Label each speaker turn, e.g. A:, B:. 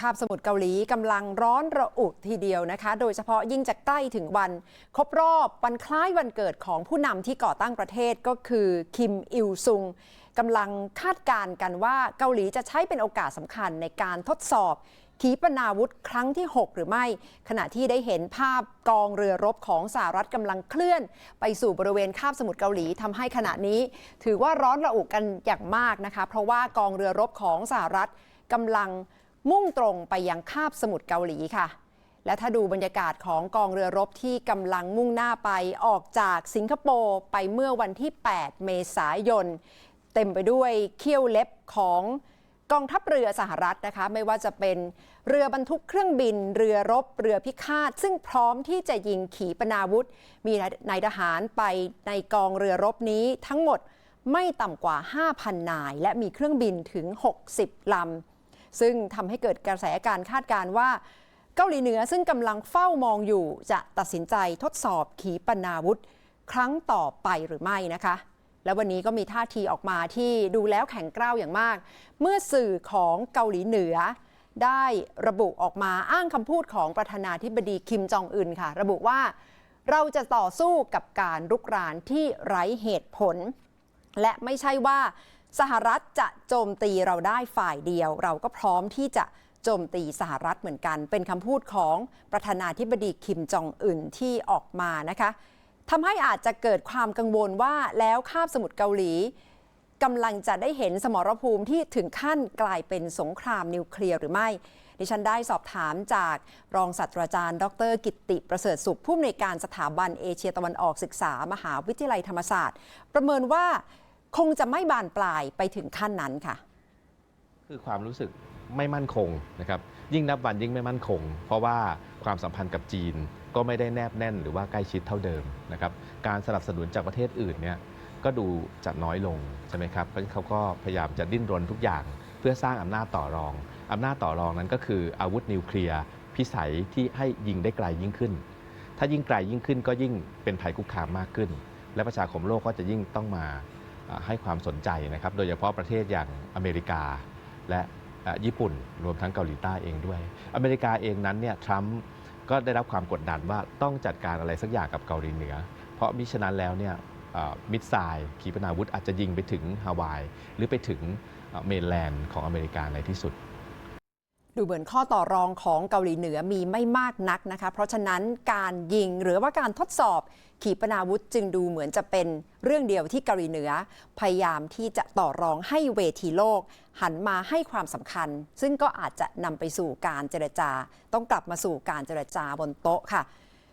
A: คาบสมุทรเกาหลีกำลังร้อนระอุทีเดียวนะคะ โดยเฉพาะยิ่งจะใกล้ถึงวัน ครบรอบวันคล้ายวันเกิดของผู้นำที่ก่อตั้งประเทศก็คือคิมอิลซุงกำลังคาดการณ์กันว่าเกาหลีจะใช้เป็นโอกาสสำคัญในการทดสอบ ขีปนาวุธครั้งที่ 6 หรือไม่ ขณะที่ได้เห็นภาพกองเรือรบของสหรัฐกำลังเคลื่อน ไปสู่บริเวณคาบสมุทรเกาหลีทำให้ขณะนี้ ถือว่าร้อนระอุกันอย่างมากนะคะ เพราะว่ากองเรือรบของสหรัฐกำลัง มุ่งตรงไปยังคาบสมุทรเกาหลีค่ะ และถ้าดูบรรยากาศของกองเรือรบที่กำลังมุ่งหน้าไปออกจากสิงคโปร์ไปเมื่อวันที่ 8 เมษายน เต็มไปด้วยเขี้ยวเล็บของกองทัพเรือสหรัฐนะคะไม่ว่าจะเป็นเรือบรรทุกเครื่องบิน เรือรบเรือพิฆาต ซึ่งพร้อมที่จะยิงขีปนาวุธ มีนายทหารไปในกองเรือรบนี้ทั้งหมดไม่ต่ำกว่า 5,000 นาย และมีเครื่องบินถึง 60 ลำ ซึ่งทำให้เกิดกระแสการคาดการณ์ว่า เกาหลีเหนือซึ่งกำลังเฝ้ามองอยู่จะตัดสินใจทดสอบขีปนาวุธ ครั้งต่อไปหรือไม่นะคะ และวันนี้ก็มีท่าทีออกมาที่ดูแล้วแข็งกร้าวอย่างมาก เมื่อสื่อของเกาหลีเหนือได้ระบุออกมาอ้างคำพูดของประธานาธิบดีคิมจองอึนค่ะ ระบุว่าเราจะต่อสู้กับการรุกรานที่ไร้เหตุผล และไม่ใช่ว่า สหรัฐจะโจมตีเราได้ฝ่ายเดียว เราก็พร้อมที่จะโจมตีสหรัฐเหมือนกัน เป็นคำพูดของประธานาธิบดีคิมจองอึนที่ออกมานะคะทำให้อาจจะเกิดความกังวลว่าแล้วคาบสมุทรเกาหลีกำลังจะได้เห็นสมรภูมิที่ถึงขั้นกลายเป็นสงครามนิวเคลียร์หรือไม่ ดิฉันได้สอบถามจากรองศาสตราจารย์ ดร กิตติประเสริฐสุขผู้อำนวยการสถาบันเอเชียตะวันออกศึกษา มหาวิทยาลัยธรรมศาสตร์ ประเมินว่า คงจะไม่บานปลายไปถึงขั้นนั้นค่ะ
B: คือความรู้สึกไม่มั่นคงนะครับ ยิ่งนับวันยิ่งไม่มั่นคง เพราะว่าความสัมพันธ์กับจีนก็ไม่ได้แนบแน่นหรือว่าใกล้ชิดเท่าเดิมนะครับ การสนับสนุนจากประเทศอื่นเนี่ยก็ดูจะน้อยลงใช่ไหมครับเพราะเขาก็พยายามจะดิ้นรนทุกอย่าง เพื่อสร้างอำนาจต่อรองอำนาจต่อรองนั้นก็คืออาวุธนิวเคลียร์พิสัยที่ให้ยิงได้ไกลยิ่งขึ้น ถ้ายิ่งไกลยิ่งขึ้นก็ยิ่งเป็นภัยคุกคามมากขึ้น และประชาคมโลกก็จะยิ่งต้องมา ให้ความสนใจนะครับ โดยเฉพาะประเทศอย่างอเมริกาและญี่ปุ่น รวมทั้งเกาหลีใต้เองด้วย อเมริกาเองนั้นเนี่ยทรัมป์ก็ได้รับความกดดันว่าต้องจัดการอะไรสักอย่างกับเกาหลีเหนือ เพราะมิฉะนั้นแล้วเนี่ยมิสไซล์ขีปนาวุธอาจจะยิงไปถึงฮาวาย หรือไปถึงเอ่อเมนแลนด์ของอเมริกาในที่สุด
A: ดูเหมือนข้อต่อรองของเกาหลีเหนือมีไม่มากนักนะคะ เพราะฉะนั้นการยิงหรือว่าการทดสอบขีปนาวุธจึงดูเหมือนจะเป็นเรื่องเดียวที่เกาหลีเหนือ พยายามที่จะต่อรองให้เวทีโลก หันมาให้ความสำคัญ ซึ่งก็อาจจะนำไปสู่การเจรจา ต้องกลับมาสู่การเจรจาบนโต๊ะค่ะ